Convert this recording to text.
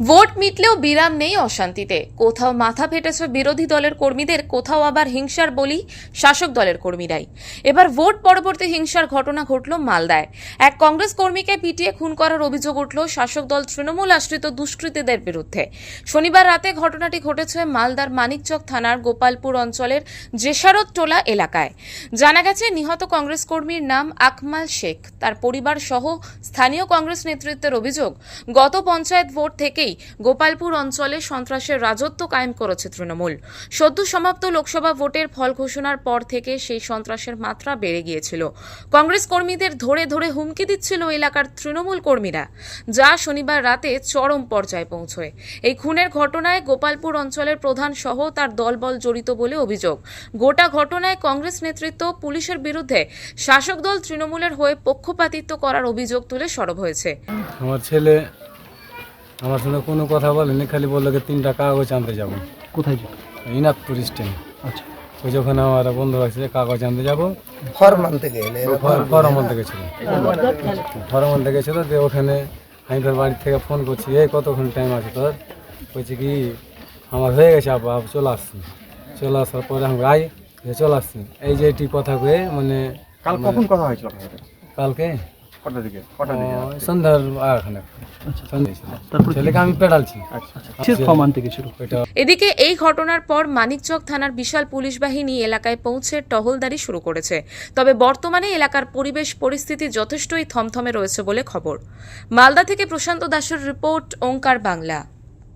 Vote মিটলেও বিরাম নেই অশান্তিতে। কোথাও মাথা ফেটেছে বিরোধী দলের কর্মীদের, কোথাও আবার হিংসার বলি শাসক দলের কর্মীরাই। এবার ভোট পরবর্তী হিংসার ঘটনা ঘটল মালদায়। এক কংগ্রেস কর্মীকে পিটিয়ে খুন করার অভিযোগ উঠল শাসক দল তৃণমূল আশ্রিত দুষ্কৃতীদের বিরুদ্ধে। শনিবার রাতে ঘটনাটি ঘটেছে মালদার মানিকচক থানার গোপালপুর অঞ্চলের জেসারত টোলা এলাকায়। জানা গেছে, নিহত কংগ্রেস কর্মীর নাম আকমাল শেখ। তার পরিবার সহ স্থানীয় কংগ্রেস নেতৃত্বের অভিযোগ, গত পঞ্চায়েত ভোট থেকেই গোপালপুর অঞ্চলে সন্ত্রাসের রাজত্ব কায়েম করেছে তৃণমূল। সদ্য সমাপ্ত লোকসভা ভোটের ফল ঘোষণার পর থেকে সেই সন্ত্রাসের মাত্রা বেড়ে গিয়েছিল। কংগ্রেস কর্মীদের ধরে ধরে হুমকি দিচ্ছিল এলাকার তৃণমূল কর্মীরা, যা শনিবার রাতে চরম পর্যায়ে পৌঁছয়। এই খুনের ঘটনায় গোপালপুর অঞ্চলের প্রধান সহ তার দলবল জড়িত বলে অভিযোগ। গোটা ঘটনায় কংগ্রেস নেতৃত্ব পুলিশের বিরুদ্ধে শাসক দল তৃণমূলের হয়ে পক্ষপাতিত্ব করার অভিযোগ তুলে সরব হয়েছে। আমার ছেলে আমার সঙ্গে কোনো কথা বলেনি খালি বলল কি তিনটা কাগজ আনতে যাব। কোথায় যাবে? ইনাকপুর স্ট্যান্ড আচ্ছা। ওই যখন আমার বন্ধু আছে কাগজ আনতে যাব ফর্ম আনতে গেলে ফরম আনতে গেছিল ফরম আনতে গেছিল দিয়ে ওখানে আমি তোর বাড়ি থেকে ফোন করছি এই কতক্ষণ টাইম আছে তোর? বলছি কি আমার হয়ে গেছে আপা আপ চলে আসছি। চলে আসার পরে আমি আই যে চলে আসছি। এই যে এটি কথা কয়ে মানে কাল কখন কথা হয়েছিল কালকে? কটার দিকে? কটার দিকে সন্ধ্যার আখানে সন্ধ্যে তারপরে কি- ছেলেকে আমি পেডালছি আচ্ছা আচ্ছা। এদিকে এই ঘটনার পর মানিকচক থানার বিশাল পুলিশ বাহিনী এলাকায় পৌঁছে টহলদারি শুরু করেছে। তবে বর্তমানে এলাকার পরিবেশ পরিস্থিতি যথেষ্টই থমথমে রয়েছে বলে খবর। মালদা থেকে প্রশান্ত দাসের রিপোর্ট ওঙ্কার বাংলা।